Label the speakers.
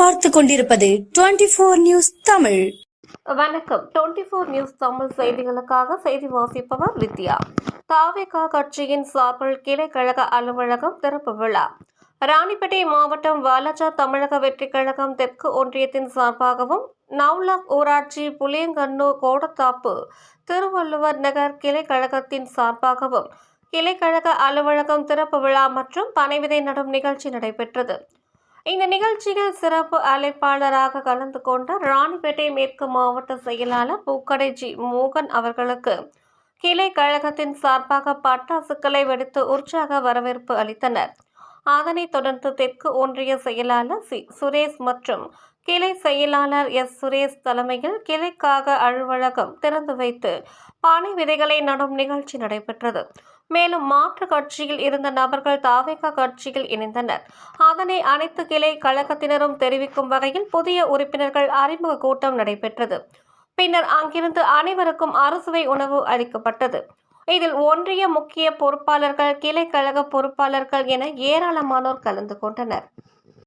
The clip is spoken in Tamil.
Speaker 1: பார்த்து கொண்டிருப்பது டுவெண்டி போர் நியூஸ் தமிழ்.
Speaker 2: வணக்கம். டுவெண்டி ஃபோர் நியூஸ் தமிழ் செய்திகளுக்காக செய்தி வாசிப்பவர் வித்யா. தாவேகா கட்சியின் சார்பில் கிளை கழக அலுவலகம் திறப்பு விழா. ராணிப்பேட்டை மாவட்டம் வாலாஜா தமிழக வெற்றி கழகம் தெற்கு ஒன்றியத்தின் சார்பாகவும் நவுலாக் ஊராட்சி புளியங்கண்ணூர் கோடத்தாப்பு திருவள்ளுவர் நகர் கிளை கழகத்தின் சார்பாகவும் கிளைக்கழக அலுவலகம் திறப்பு விழா மற்றும் பனைவிதை நடும் நிகழ்ச்சி நடைபெற்றது. இந்த நிகழ்ச்சியில் சிறப்பு அழைப்பாளராக கலந்து கொண்ட ராணிப்பேட்டை மேற்கு மாவட்ட செயலாளர் பூக்கடை ஜி மோகன் அவர்களுக்கு கிளை கழகத்தின் சார்பாக பட்டாசுக்களை வெடித்து உற்சாக வரவேற்பு அளித்தனர். அதனைத் தொடர்ந்து தெற்கு ஒன்றிய செயலாளர் சி சுரேஷ் மற்றும் கிளை செயலாளர் எஸ் சுரேஷ் தலைமையில் கிளைக்காக அலுவலகம் திறந்து வைத்து பானை விதைகளை நடும் நிகழ்ச்சி நடைபெற்றது. மேலும் மாற்று கட்சியில் இருந்த நபர்கள் தாவேகா கட்சியில் இணைந்தனர். அதனை அனைத்து கிளை கழகத்தினரும் தெரிவிக்கும் வகையில் புதிய உறுப்பினர்கள் அறிமுக கூட்டம் நடைபெற்றது. பின்னர் அங்கிருந்து அனைவருக்கும் அறுசுவை உணவு அளிக்கப்பட்டது. இதில் ஒன்றிய முக்கிய பொறுப்பாளர்கள் கிளை கழக பொறுப்பாளர்கள் என ஏராளமானோர் கலந்து கொண்டனர்.